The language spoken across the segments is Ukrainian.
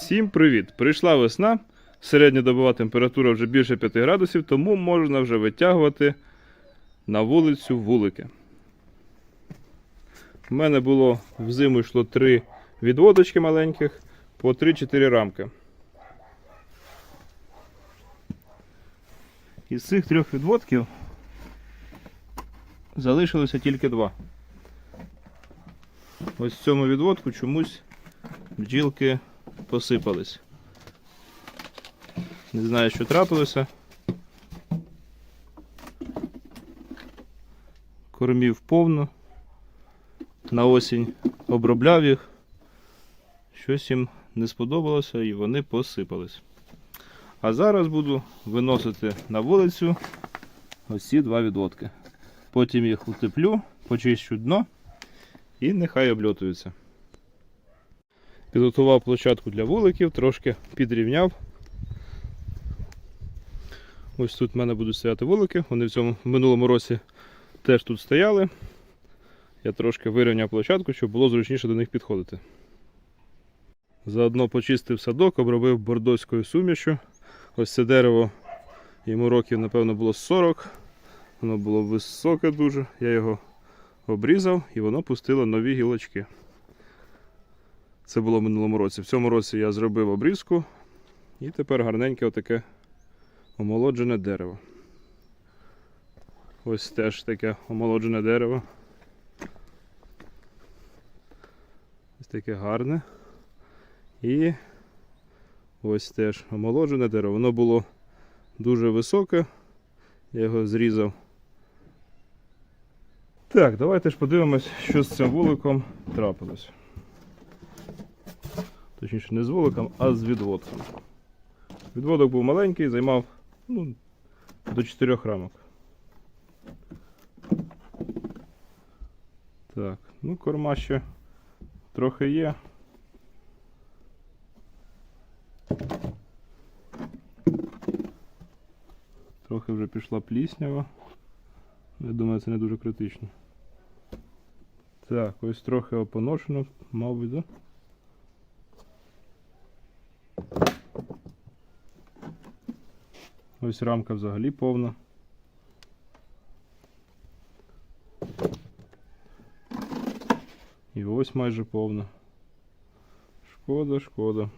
Всім привіт! Прийшла весна, середньодобова температура вже більше 5 градусів, тому можна вже витягувати на вулицю вулики. У мене було взиму йшло 3 відводочки маленьких по 3-4 рамки. Із цих трьох відводків залишилося тільки два. Ось в цьому відводку чомусь бджілки посипались. Не знаю, що трапилося. Кормів повно. На осінь обробляв їх. Щось їм не сподобалося і вони посипались. А зараз буду виносити на вулицю ось ці два відводки. Потім їх утеплю, почищу дно і нехай обльотуються. Підготував площадку для вуликів, трошки підрівняв. Ось тут в мене будуть стояти вулики. Вони в цьому минулому році теж тут стояли. Я трошки вирівняв площадку, щоб було зручніше до них підходити. Заодно почистив садок, обробив бордоською сумішю. Ось це дерево, йому років, напевно, було 40. Воно було високе дуже. Я його обрізав і воно пустило нові гілочки. Це було в минулому році. В цьому році я зробив обрізку і тепер гарненьке отаке омолоджене дерево. Ось теж таке омолоджене дерево. Ось таке гарне. І ось теж омолоджене дерево. Воно було дуже високе. Я його зрізав. Так, давайте ж подивимось, що з цим вуликом трапилось. Точніше, не з вуликом, а з відводком. Відводок був маленький, займав ну, до 4 рамок. Так, ну корма ще трохи є. Трохи вже пішла пліснява. Я думаю, це не дуже критично. Так, ось трохи опоношено, мабуть, да? Ось рамка взагалі повна. І ось майже повна. Шкода, шкода.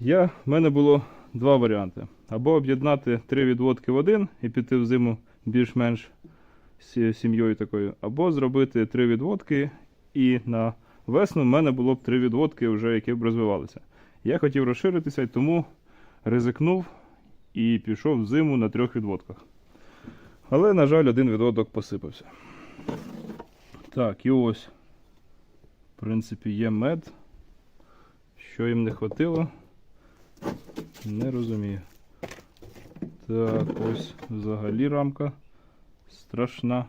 Я, в мене було два варіанти. Або об'єднати три відводки в один і піти в зиму більш-менш сім'єю такою, або зробити три відводки, і на весну в мене було б три відводки, вже, які б розвивалися. Я хотів розширитися, і тому ризикнув і пішов в зиму на трьох відводках. Але, на жаль, один відводок посипався. Так, і ось, в принципі, є мед. Що їм не хватило, не розумію. Так, ось взагалі рамка страшна.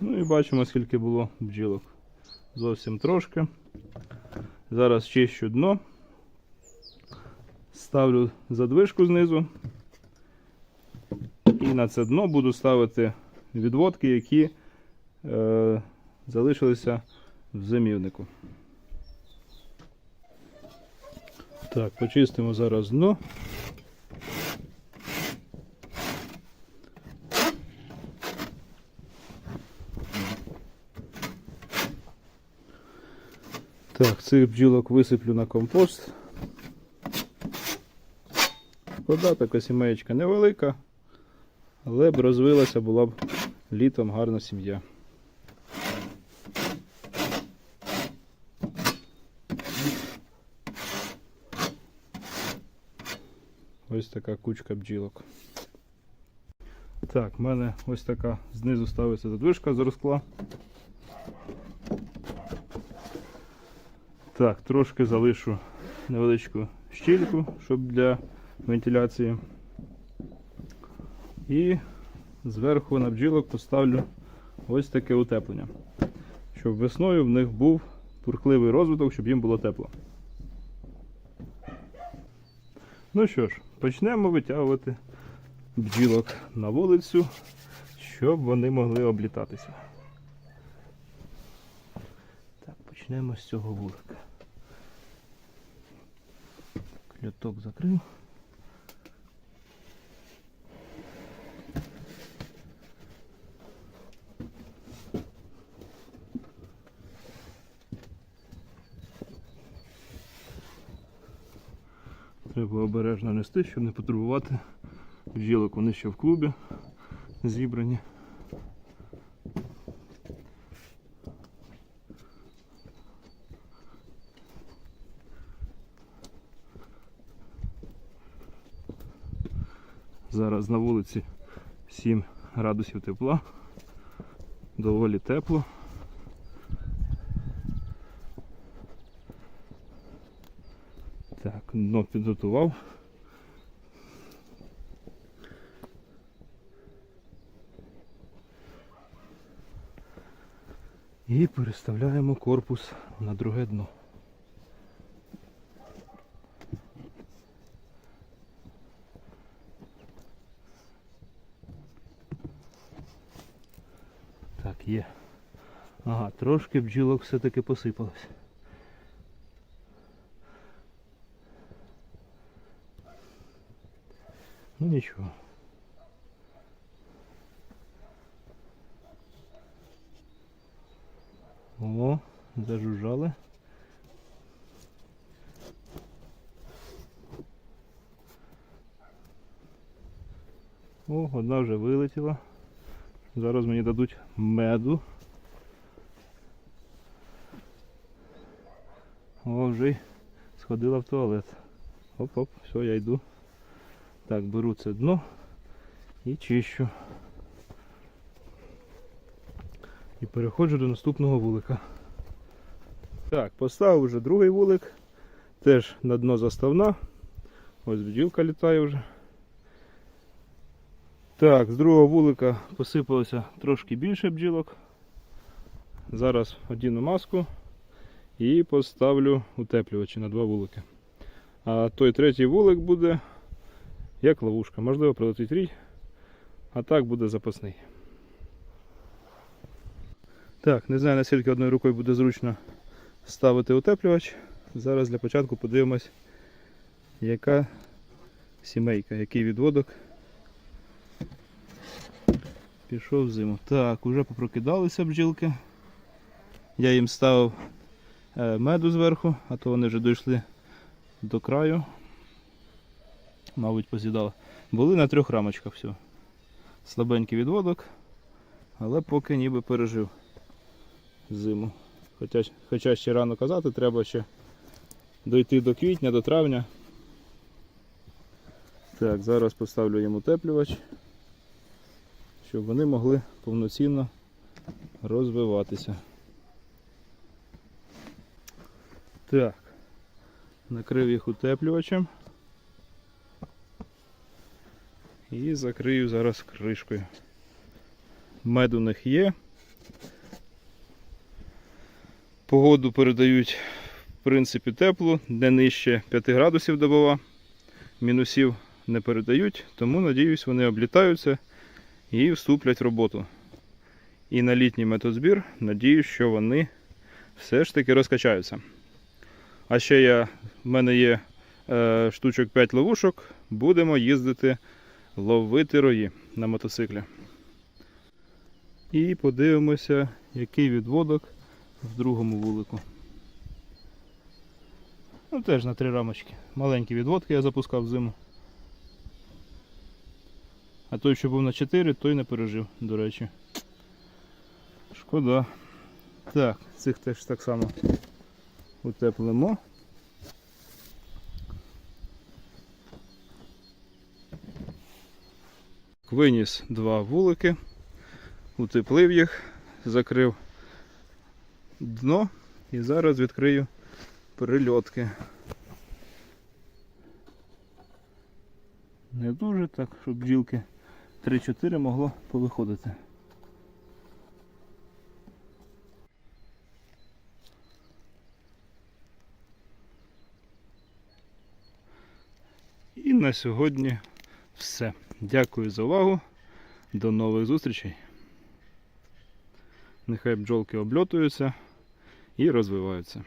Ну і бачимо, скільки було бджілок. Зовсім трошки. Зараз чищу дно. Ставлю задвижку знизу. І на це дно буду ставити відводки, які е, залишилися в зимівнику. Так, почистимо зараз дно. Так, цих бджілок висиплю на компост. Шкода, така сімеєчка невелика, але б розвилася була б літом гарна сім'я. Ось така кучка бджілок. Так, в мене ось така знизу ставиться задвижка з розкла. Так, трошки залишу невеличку щільку, щоб для вентиляції. І зверху на бджілок поставлю ось таке утеплення. Щоб весною в них був пурхливий розвиток, щоб їм було тепло. Ну що ж, почнемо витягувати бджілок на вулицю, щоб вони могли облітатися. Так, почнемо з цього вулика. Кльоток закрив. Треба обережно нести, щоб не потурбувати бджілок. Вони ще в клубі зібрані. Зараз на вулиці 7 градусів тепла. Доволі тепло. Так, дно підготував. І переставляємо корпус на друге дно. Так, є. Ага, трошки бджілок все-таки посипалось. Ну нічого. О, зажужжали. О, одна вже вилетіла. Зараз мені дадуть меду. О, вже й сходила в туалет. Оп-оп, все, я йду. Так, беру це дно і чищу. І переходжу до наступного вулика. Так, поставив вже другий вулик. Теж на дно заставна. Ось бджілка літає вже. Так, з другого вулика посипалося трошки більше бджілок. Зараз одіну маску і поставлю утеплювачі на два вулики. А той третій вулик буде як ловушка. Можливо, прилетить рій, а так буде запасний. Так, не знаю наскільки одною рукою буде зручно ставити утеплювач. Зараз для початку подивимось, яка сімейка, який відводок пішов в зиму. Так, уже попрокидалися бджілки. Я їм ставив меду зверху, а то вони вже дійшли до краю. Мабуть, поз'їдали. Були на трьох рамочках все. Слабенький відводок, але поки ніби пережив зиму. Хоча, хоча ще рано казати, треба ще дойти до квітня, до травня. Так, зараз поставлю їм утеплювач, щоб вони могли повноцінно розвиватися. Так, накрив їх утеплювачем. І закрию зараз кришкою. Мед у них є. Погоду передають в принципі теплу, не нижче 5 градусів добова. Мінусів не передають, тому надіюсь, вони облітаються і вступлять в роботу. І на літній методзбір надіюсь, що вони все ж таки розкачаються. А ще я, в мене є е, штучок 5 ловушок, будемо їздити ловити рої на мотоциклі. І подивимося, який відводок в другому вулику. Ну теж на три рамочки. Маленькі відводки я запускав зиму. А той, що був на 4, той не пережив, до речі. Шкода. Так, цих теж так само утеплимо. Виніс два вулики, утеплив їх, закрив дно і зараз відкрию прильотки. Не дуже так, щоб бджілки 3-4 могло повиходити. На сьогодні все. Дякую за увагу. До нових зустрічей. Нехай бджолки обльотуються і розвиваються.